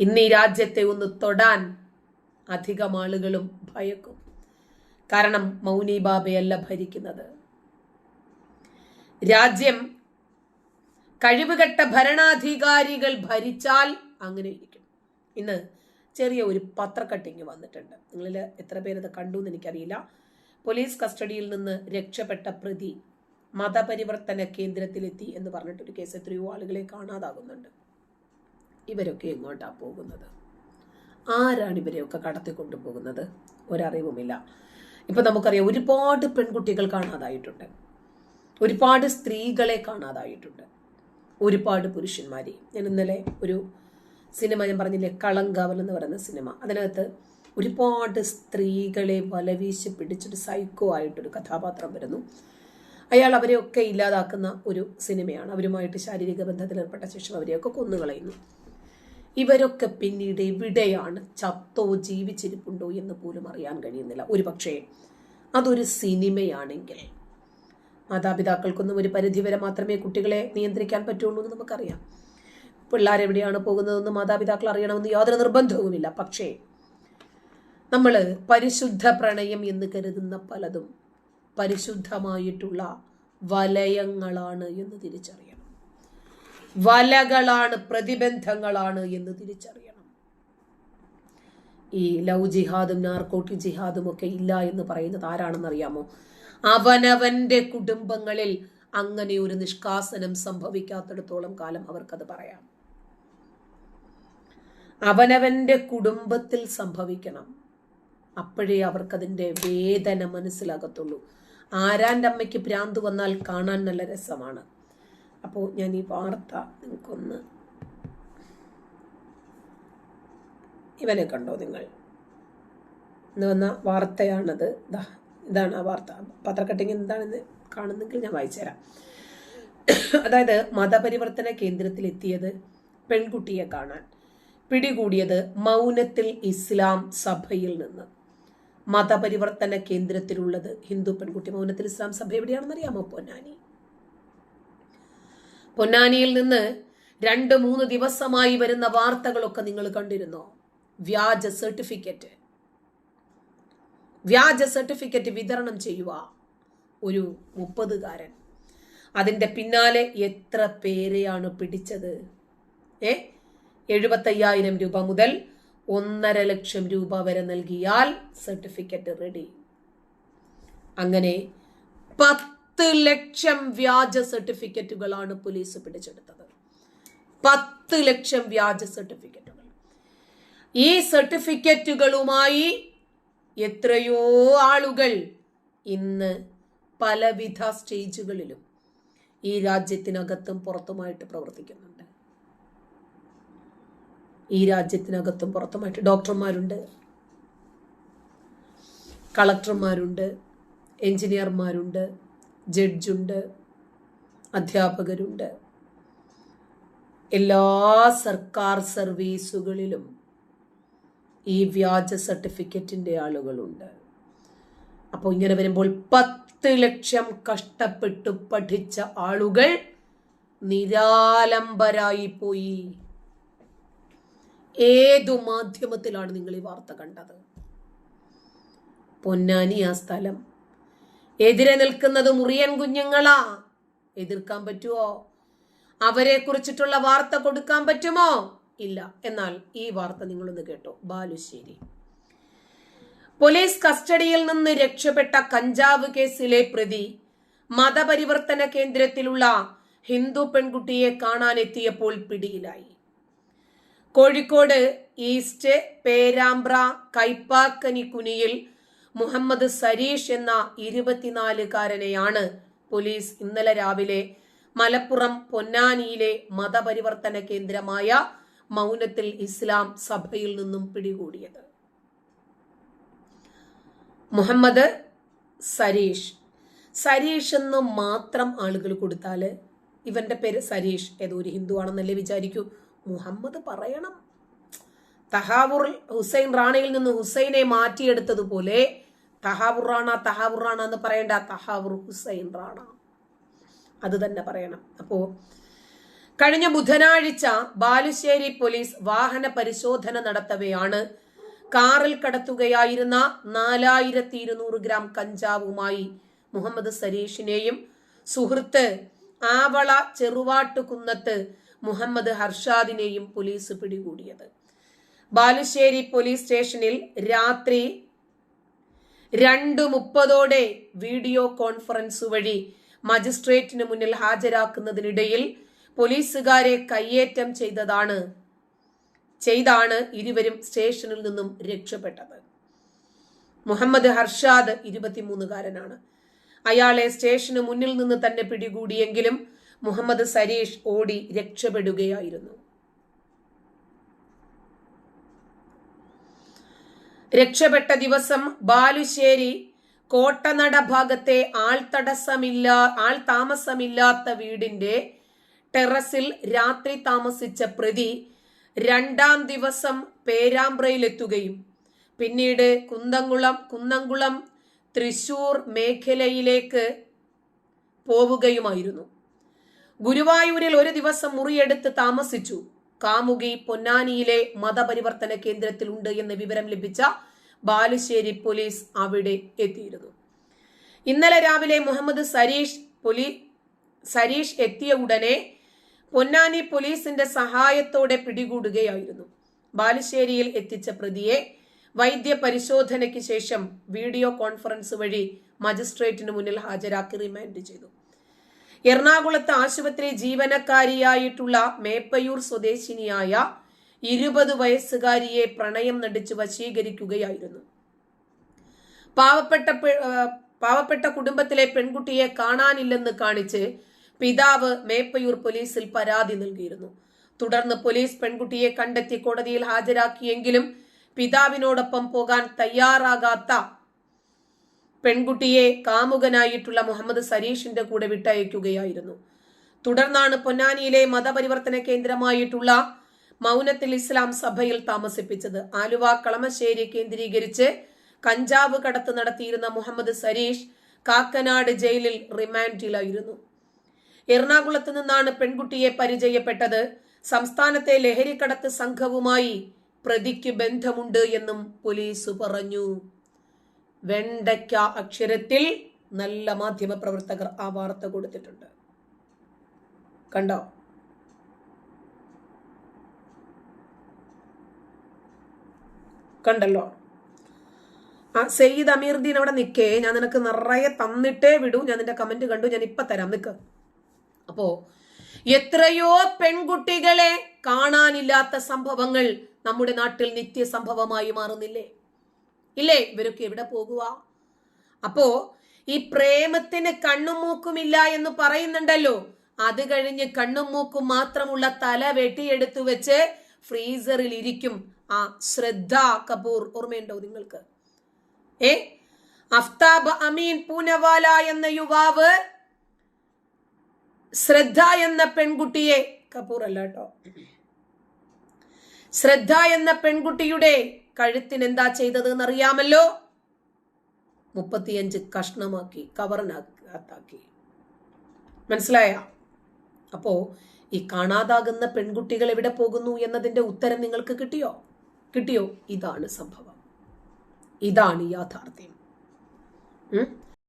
ഇന്ന് ഈ രാജ്യത്തെ ഒന്ന് തൊടാൻ അധികം ആളുകളും ഭയക്കും. കാരണം മൗനി ബാബയല്ല ഭരിക്കുന്നത്. രാജ്യം കഴിവുകെട്ട ഭരണാധികാരികൾ ഭരിച്ചാൽ അങ്ങനെ ഇരിക്കും. ഇന്ന് ചെറിയ ഒരു പത്രക്കട്ടിങ് വന്നിട്ടുണ്ട്. നിങ്ങളിൽ എത്ര പേരത് കണ്ടു എന്ന് എനിക്കറിയില്ല. പോലീസ് കസ്റ്റഡിയിൽ നിന്ന് രക്ഷപ്പെട്ട പ്രതി മതപരിവർത്തന കേന്ദ്രത്തിലെത്തി എന്ന് പറഞ്ഞിട്ടൊരു കേസ് എത്രയോ ആളുകളെ കാണാതാകുന്നുണ്ട്. ഇവരൊക്കെ എങ്ങോട്ടാണ് പോകുന്നത്? ആരാണ് ഇവരെയൊക്കെ കടത്തിക്കൊണ്ടു പോകുന്നത് ഒരറിവുമില്ല. ഇപ്പൊ നമുക്കറിയാം ഒരുപാട് പെൺകുട്ടികൾ കാണാതായിട്ടുണ്ട്. ഒരുപാട് സ്ത്രീകളെ കാണാതായിട്ടുണ്ട്. ഒരുപാട് പുരുഷന്മാരെ. ഞാൻ ഇന്നലെ ഒരു സിനിമ ഞാൻ പറഞ്ഞില്ലേ കളങ്കാവൽ എന്ന് പറയുന്ന സിനിമ. അതിനകത്ത് ഒരുപാട് സ്ത്രീകളെ വലവീശി പിടിച്ചൊരു സൈക്കോ ആയിട്ടൊരു കഥാപാത്രം വരുന്നു. അയാൾ അവരെയൊക്കെ ഇല്ലാതാക്കുന്ന ഒരു സിനിമയാണ്. അവരുമായിട്ട് ശാരീരിക ബന്ധത്തിൽ ഏർപ്പെട്ട ശേഷം അവരെയൊക്കെ കൊന്നുകളയുന്നു. ഇവരൊക്കെ പിന്നീട് എവിടെയാണ് ചത്തോ ജീവിച്ചിരിപ്പുണ്ടോ എന്ന് പോലും അറിയാൻ കഴിയുന്നില്ല. ഒരു പക്ഷേ അതൊരു സിനിമയാണെങ്കിൽ. മാതാപിതാക്കൾക്കൊന്നും ഒരു പരിധിവരെ മാത്രമേ കുട്ടികളെ നിയന്ത്രിക്കാൻ പറ്റുള്ളൂ എന്ന് നമുക്കറിയാം. പിള്ളേരെവിടെയാണ് പോകുന്നതെന്ന് മാതാപിതാക്കൾ അറിയണമെന്ന് യാതൊരു നിർബന്ധവുമില്ല. പക്ഷേ നമ്മൾ പരിശുദ്ധ പ്രണയം എന്ന് കരുതുന്ന പലതും പരിശുദ്ധമായിട്ടുള്ള വലയങ്ങളാണ് എന്ന് തിരിച്ചറിയണം. വലകളാണ് പ്രതിബന്ധങ്ങളാണ് എന്ന് തിരിച്ചറിയണം. ഈ ലവ് ജിഹാദും നാർക്കോട്ടിക് ജിഹാദും ഒക്കെ ഇല്ല എന്ന് പറയുന്നത് ആരാണെന്ന് അറിയാമോ അവനവന്റെ കുടുംബങ്ങളിൽ അങ്ങനെ ഒരു നിഷ്കാസനം സംഭവിക്കാത്തിടത്തോളം കാലം അവർക്കത് പറയാം. അവനവന്റെ കുടുംബത്തിൽ സംഭവിക്കണം. അപ്പോഴേ അവർക്കതിന്റെ വേദന മനസ്സിലാകത്തുള്ളൂ. ആരാന്റെ അമ്മയ്ക്ക് ഭ്രാന്ത് വന്നാൽ കാണാൻ നല്ല രസമാണ്. അപ്പോൾ ഞാൻ ഈ വാർത്ത നിങ്ങൾക്കൊന്ന് ഇവനെ കണ്ടോ നിങ്ങൾ? ഇന്ന് വന്ന വാർത്തയാണത്. ഇതാണ് ആ വാർത്ത. പത്രക്കട്ടിങ് എന്താണെന്ന് കാണുന്നെങ്കിൽ ഞാൻ വായിച്ചുതരാം അതായത് മതപരിവർത്തന കേന്ദ്രത്തിൽ എത്തിയത് പെൺകുട്ടിയെ കാണാൻ. പിടികൂടിയത് മൗനത്തിൽ ഇസ്ലാം സഭയിൽ നിന്ന്. മതപരിവർത്തന കേന്ദ്രത്തിലുള്ളത് ഹിന്ദു പെൺകുട്ടി മൗനത്തിൽ ഇസ്ലാം സഭ എവിടെയാണെന്ന് അറിയാമോ പൊന്നാനി? പൊന്നാനിയിൽ നിന്ന് രണ്ട് മൂന്ന് ദിവസമായി വരുന്ന വാർത്തകളൊക്കെ നിങ്ങൾ കണ്ടിരുന്നോ? വ്യാജ സർട്ടിഫിക്കറ്റ്. വ്യാജ സർട്ടിഫിക്കറ്റ് വിതരണം ചെയ്യുക ഒരു മുപ്പതുകാരൻ. അതിന്റെ പിന്നാലെ എത്ര പേരെയാണ് പിടിച്ചത്? ഏ? എഴുപത്തയ്യായിരം രൂപ മുതൽ ഒന്നര ലക്ഷം രൂപ വരെ നൽകിയാൽ സർട്ടിഫിക്കറ്റ് റെഡി. അങ്ങനെ പത്ത് ലക്ഷം വ്യാജ സർട്ടിഫിക്കറ്റുകളാണ് പോലീസ് പിടിച്ചെടുത്തത്. പത്ത് ലക്ഷം വ്യാജ സർട്ടിഫിക്കറ്റുകൾ. ഈ സർട്ടിഫിക്കറ്റുകളുമായി എത്രയോ ആളുകൾ ഇന്ന് പലവിധ സ്റ്റേജുകളിലും ഈ രാജ്യത്തിനകത്തും പുറത്തുമായിട്ട് പ്രവർത്തിക്കുന്നുണ്ട്. ഈ രാജ്യത്തിനകത്തും പുറത്തുമായിട്ട് ഡോക്ടർമാരുണ്ട് കളക്ടർമാരുണ്ട് എഞ്ചിനീയർമാരുണ്ട് ജഡ്ജുണ്ട് അധ്യാപകരുണ്ട്. എല്ലാ സർക്കാർ സർവീസുകളിലും ഈ വ്യാജ സർട്ടിഫിക്കറ്റിന്റെ ആളുകളുണ്ട്. അപ്പോൾ ഇങ്ങനെ വരുമ്പോൾ പത്ത് ലക്ഷം കഷ്ടപ്പെട്ടു പഠിച്ച ആളുകൾ നിരാലംബരായി പോയി. ഏതു മാധ്യമത്തിലാണ് നിങ്ങൾ ഈ വാർത്ത കണ്ടത്? പൊന്നാനി ആ സ്ഥലം. എതിരെ നിൽക്കുന്നത് മുറിയൻ കുഞ്ഞുങ്ങളാ. എതിർക്കാൻ പറ്റുമോ അവരെ കുറിച്ചിട്ടുള്ള വാർത്ത കൊടുക്കാൻ പറ്റുമോ? ഇല്ല. എന്നാൽ ഈ വാർത്ത നിങ്ങളൊന്ന് കേട്ടോ. ബാലുശ്ശേരി. പോലീസ് കസ്റ്റഡിയിൽ നിന്ന് രക്ഷപ്പെട്ട കഞ്ചാവ് കേസിലെ പ്രതി മതപരിവർത്തന കേന്ദ്രത്തിലുള്ള ഹിന്ദു പെൺകുട്ടിയെ കാണാനെത്തിയപ്പോൾ പിടിയിലായി. കോഴിക്കോട് ഈസ്റ്റ് പേരാമ്പ്ര കൈപ്പാക്കനി കുനിയിൽ മുഹമ്മദ് സരീഷ് എന്ന ഇരുപത്തിനാലുകാരനെയാണ് പോലീസ് ഇന്നലെ രാവിലെ മലപ്പുറം പൊന്നാനിയിലെ മതപരിവർത്തന കേന്ദ്രമായ മൗനത്തിൽ ഇസ്ലാം സഭയിൽ നിന്നും പിടികൂടിയത്. മുഹമ്മദ് സരീഷ്. സരീഷ് എന്ന് മാത്രം ആളുകൾ കൊടുത്താൽ ഇവന്റെ പേര് സരീഷ്. ഏതോ ഒരു ഹിന്ദു ആണെന്നല്ലേ വിചാരിക്കൂ. മുഹമ്മദ് പറയണം. തഹാവുർ ഹുസൈൻ റാണയിൽ നിന്ന് ഹുസൈനെ മാറ്റിയെടുത്തതുപോലെ തഹാവുർ റാണ തഹാവുർ റാണ എന്ന് പറയേണ്ട തഹാവുർ ഹുസൈൻ റാണ. അത് തന്നെ പറയണം. അപ്പോ കഴിഞ്ഞ ബുധനാഴ്ച ബാലുശ്ശേരി പോലീസ് വാഹന പരിശോധന നടത്തവെയാണ്. കാറിൽ കടത്തുകയായിരുന്ന നാലായിരത്തി ഇരുന്നൂറ് ഗ്രാം കഞ്ചാവുമായി മുഹമ്മദ് സരീഷിനെയും സുഹൃത്ത് ആവള ചെറുവാട്ടുകുന്നത്ത് മുഹമ്മദ് ഹർഷാദിനെയും പോലീസ് പിടികൂടിയത്. ബാലുശ്ശേരി പോലീസ് സ്റ്റേഷനിൽ രാത്രി രണ്ട് മുപ്പതോടെ വീഡിയോ കോൺഫറൻസ് വഴി മജിസ്ട്രേറ്റിന് മുന്നിൽ ഹാജരാക്കുന്നതിനിടയിൽ പോലീസുകാരെ കയ്യേറ്റം ചെയ്തതാണ് ചെയ്താണ് ഇരുവരും സ്റ്റേഷനിൽ നിന്നും രക്ഷപ്പെട്ടത്. മുഹമ്മദ് ഹർഷാദ് ഇരുപത്തിമൂന്നുകാരനാണ്. അയാളെ സ്റ്റേഷന് മുന്നിൽ നിന്ന് തന്നെ പിടികൂടിയെങ്കിലും മുഹമ്മദ് സരീഷ് ഓടി രക്ഷപ്പെടുകയായിരുന്നു. രക്ഷപ്പെട്ട ദിവസം ബാലുശ്ശേരി കോട്ടനട ഭാഗത്തെ ആൾതടസ്സമില്ല ആൾ താമസമില്ലാത്ത വീടിന്റെ ടെറസിൽ രാത്രി താമസിച്ച പ്രതി രണ്ടാം ദിവസം പേരാമ്പ്രയിലെത്തുകയും പിന്നീട് കുന്തംകുളം കുന്നംകുളം തൃശൂർ മേഖലയിലേക്ക് പോവുകയുമായിരുന്നു. ഗുരുവായൂരിൽ ഒരു ദിവസം മുറിയെടുത്ത് താമസിച്ചു. കാമുകി പൊന്നാനിയിലെ മതപരിവർത്തന കേന്ദ്രത്തിലുണ്ട് എന്ന് വിവരം ലഭിച്ച ബാലുശ്ശേരി പോലീസ് അവിടെ എത്തിയിരുന്നു. ഇന്നലെ രാവിലെ മുഹമ്മദ് സരീഷ് പൊലീ സരീഷ് എത്തിയ ഉടനെ പൊന്നാനി പോലീസിന്റെ സഹായത്തോടെ പിടികൂടുകയായിരുന്നു. ബാലുശ്ശേരിയിൽ എത്തിച്ച പ്രതിയെ വൈദ്യ പരിശോധനയ്ക്ക് ശേഷം വീഡിയോ കോൺഫറൻസ് വഴി മജിസ്ട്രേറ്റിന് മുന്നിൽ ഹാജരാക്കി റിമാൻഡ് ചെയ്തു. എറണാകുളത്ത് ആശുപത്രി ജീവനക്കാരിയായിട്ടുള്ള മേപ്പയൂർ സ്വദേശിനിയായ ഇരുപത് വയസ്സുകാരിയെ പ്രണയം നടിച്ചു വശീകരിക്കുകയായിരുന്നു. പാവപ്പെട്ട പാവപ്പെട്ട കുടുംബത്തിലെ പെൺകുട്ടിയെ കാണാനില്ലെന്ന് കാണിച്ച് പിതാവ് മേപ്പയൂർ പോലീസിൽ പരാതി നൽകിയിരുന്നു. തുടർന്ന് പോലീസ് പെൺകുട്ടിയെ കണ്ടെത്തി കോടതിയിൽ ഹാജരാക്കിയെങ്കിലും പിതാവിനോടൊപ്പം പോകാൻ തയ്യാറാകാത്ത പെൺകുട്ടിയെ കാമുകനായിട്ടുള്ള മുഹമ്മദ് സരീഷിന്റെ കൂടെ വിട്ടയക്കുകയായിരുന്നു. തുടർന്നാണ് പൊന്നാനിയിലെ മതപരിവർത്തന കേന്ദ്രമായിട്ടുള്ള മൗനത്തിൽ ഇസ്ലാം സഭയിൽ താമസിപ്പിച്ചത്. ആലുവ കളമശ്ശേരി കേന്ദ്രീകരിച്ച് കഞ്ചാവ് കടത്ത് നടത്തിയിരുന്ന മുഹമ്മദ് സരീഷ് കാക്കനാട് ജയിലിൽ റിമാൻഡിലായിരുന്നു. എറണാകുളത്ത് നിന്നാണ് പെൺകുട്ടിയെ പരിചയപ്പെട്ടത്. സംസ്ഥാനത്തെ ലഹരിക്കടത്ത് സംഘവുമായി പ്രതിക്ക് ബന്ധമുണ്ട് എന്നും പോലീസ് പറഞ്ഞു. വെണ്ടയ്ക്ക അക്ഷരത്തിൽ നല്ല മാധ്യമ പ്രവർത്തകർ ആ വാർത്ത കൊടുത്തിട്ടുണ്ട്. കണ്ടോ? കണ്ടല്ലോ? ആ സെയ്ദ് അമീർദ്ദീൻ അവിടെ നിൽക്കേ. ഞാൻ നിനക്ക് നിറയെ തന്നിട്ടേ വിടൂ. ഞാൻ നിന്റെ കമന്റ് കണ്ടു. ഞാൻ ഇപ്പൊ തരാം. നിൽക്ക് അപ്പോ എത്രയോ പെൺകുട്ടികളെ കാണാനില്ലാത്ത സംഭവങ്ങൾ നമ്മുടെ നാട്ടിൽ നിത്യ സംഭവമായി മാറുന്നില്ലേ? ഇല്ലേ? ഇവരൊക്കെ എവിടെ പോകുക അപ്പോ ഈ പ്രേമത്തിന് കണ്ണും മൂക്കുമില്ല എന്ന് പറയുന്നുണ്ടല്ലോ. അത് കഴിഞ്ഞ് കണ്ണും മൂക്കും മാത്രമുള്ള തല വെട്ടിയെടുത്തു വെച്ച് ഫ്രീസറിൽ ഇരിക്കും ആ ശ്രദ്ധ കപൂർ. ഓർമ്മയുണ്ടോ നിങ്ങൾക്ക്? ഏ? അഫ്താബ് അമീൻ പൂനവാല എന്ന യുവാവ് ശ്രദ്ധ എന്ന പെൺകുട്ടിയെ കപൂർ അല്ല കേട്ടോ. ശ്രദ്ധ എന്ന പെൺകുട്ടിയുടെ കഴുത്തിന് എന്താ ചെയ്തത് എന്നറിയാമല്ലോ മുപ്പത്തിയഞ്ച് കഷ്ണമാക്കി കവറിനകത്താക്കി. മനസ്സിലായ? അപ്പോ ഈ കാണാതാകുന്ന പെൺകുട്ടികൾ എവിടെ പോകുന്നു എന്നതിന്റെ ഉത്തരം നിങ്ങൾക്ക് കിട്ടിയോ? കിട്ടിയോ? ഇതാണ് സംഭവം. ഇതാണ് യാഥാർത്ഥ്യം.